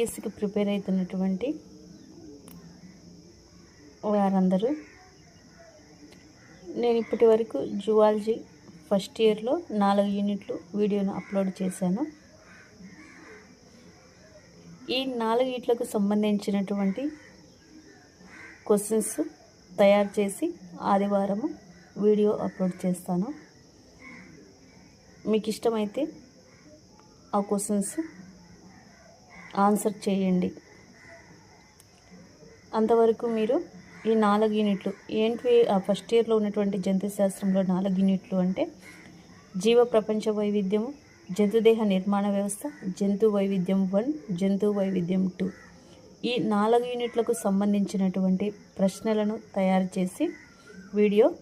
కేసుకి ప్రిపేర్ అవుతున్నటువంటి వారందరూ నేను ఇప్పటి వరకు జువాలజీ ఫస్ట్ ఇయర్లో నాలుగు యూనిట్లు వీడియోను అప్లోడ్ చేశాను. ఈ నాలుగు యూనిట్లకు సంబంధించినటువంటి క్వశ్చన్స్ తయారు చేసి ఆదివారము వీడియో అప్లోడ్ చేస్తాను. మీకు ఇష్టమైతే ఆ క్వశ్చన్స్ ఆన్సర్ చేయండి. అంతవరకు మీరు ఈ నాలుగు యూనిట్లు ఏంటి ఆ ఫస్ట్ ఇయర్లో ఉన్నటువంటి జంతు శాస్త్రంలో నాలుగు యూనిట్లు అంటే జీవ ప్రపంచ వైవిధ్యము జంతుదేహ నిర్మాణ వ్యవస్థ జంతు వైవిధ్యం వన్ జంతు వైవిధ్యం టూ. ఈ నాలుగు యూనిట్లకు సంబంధించినటువంటి ప్రశ్నలను తయారు చేసి వీడియో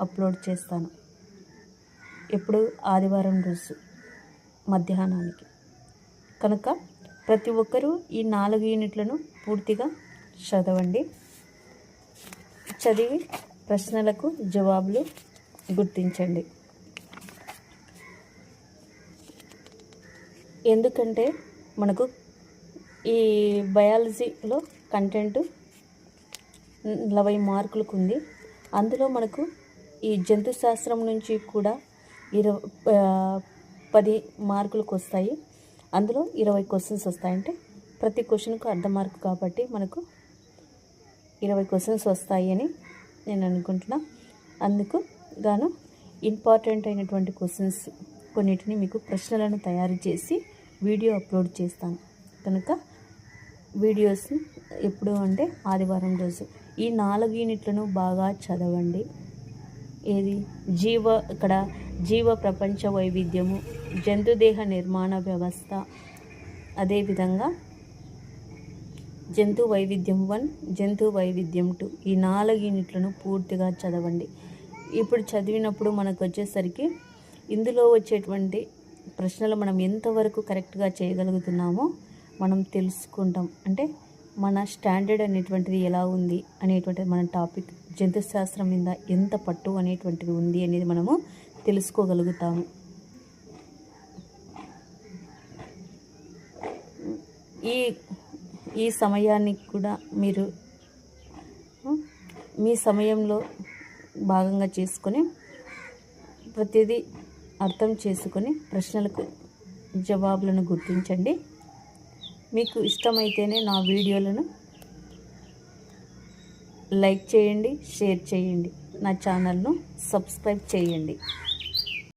అప్లోడ్ చేస్తాను. ఎప్పుడు? ఆదివారం రోజు మధ్యాహ్నానికి. కనుక ప్రతి ఒక్కరూ ఈ నాలుగు యూనిట్లను పూర్తిగా చదవండి. చదివి ప్రశ్నలకు జవాబులు గుర్తించండి. ఎందుకంటే మనకు ఈ బయాలజీలో కంటెంట్ నలభై మార్కులకు ఉంది. అందులో మనకు ఈ జంతు శాస్త్రం నుంచి కూడా ఇరవై పది మార్కులకు వస్తాయి. అందులో ఇరవై క్వశ్చన్స్ వస్తాయంటే ప్రతి క్వశ్చన్కు అర్ధ మార్కు కాబట్టి మనకు ఇరవై క్వశ్చన్స్ వస్తాయి అని నేను అనుకుంటున్నా. అందుకు గాను ఇంపార్టెంట్ అయినటువంటి క్వశ్చన్స్ కొన్నిటిని మీకు ప్రశ్నలను తయారు చేసి వీడియో అప్లోడ్ చేస్తాను. కనుక వీడియోస్ ఎప్పుడు అంటే ఆదివారం రోజు. ఈ నాలుగు యూనిట్లను బాగా చదవండి. ఏది? జీవ ఇక్కడ జీవ ప్రపంచ వైవిధ్యము జంతుదేహ నిర్మాణ వ్యవస్థ. అదేవిధంగా జంతు వైవిధ్యం వన్ జంతు వైవిధ్యం టూ. ఈ నాలుగు యూనిట్లను పూర్తిగా చదవండి. ఇప్పుడు చదివినప్పుడు మనకు వచ్చేసరికి ఇందులో వచ్చేటువంటి ప్రశ్నలు మనం ఎంతవరకు కరెక్ట్గా చేయగలుగుతున్నామో మనం తెలుసుకుంటాం. అంటే మన స్టాండర్డ్ అనేటువంటిది ఎలా ఉంది అనేటువంటిది మన టాపిక్ జంతుశాస్త్రం మీద ఎంత పట్టు అనేటువంటిది ఉంది అనేది మనము తెలుసుకోగలుగుతాము. ఈ ఈ సమయానికి కూడా మీరు మీ సమయంలో భాగంగా చేసుకొని ప్రతిదీ అర్థం చేసుకొని ప్రశ్నలకు జవాబులను గుర్తించండి. మీకు ఇష్టమైతేనే నా వీడియోలను లైక్ చేయండి షేర్ చేయండి. నా ఛానల్ను సబ్స్క్రైబ్ చేయండి.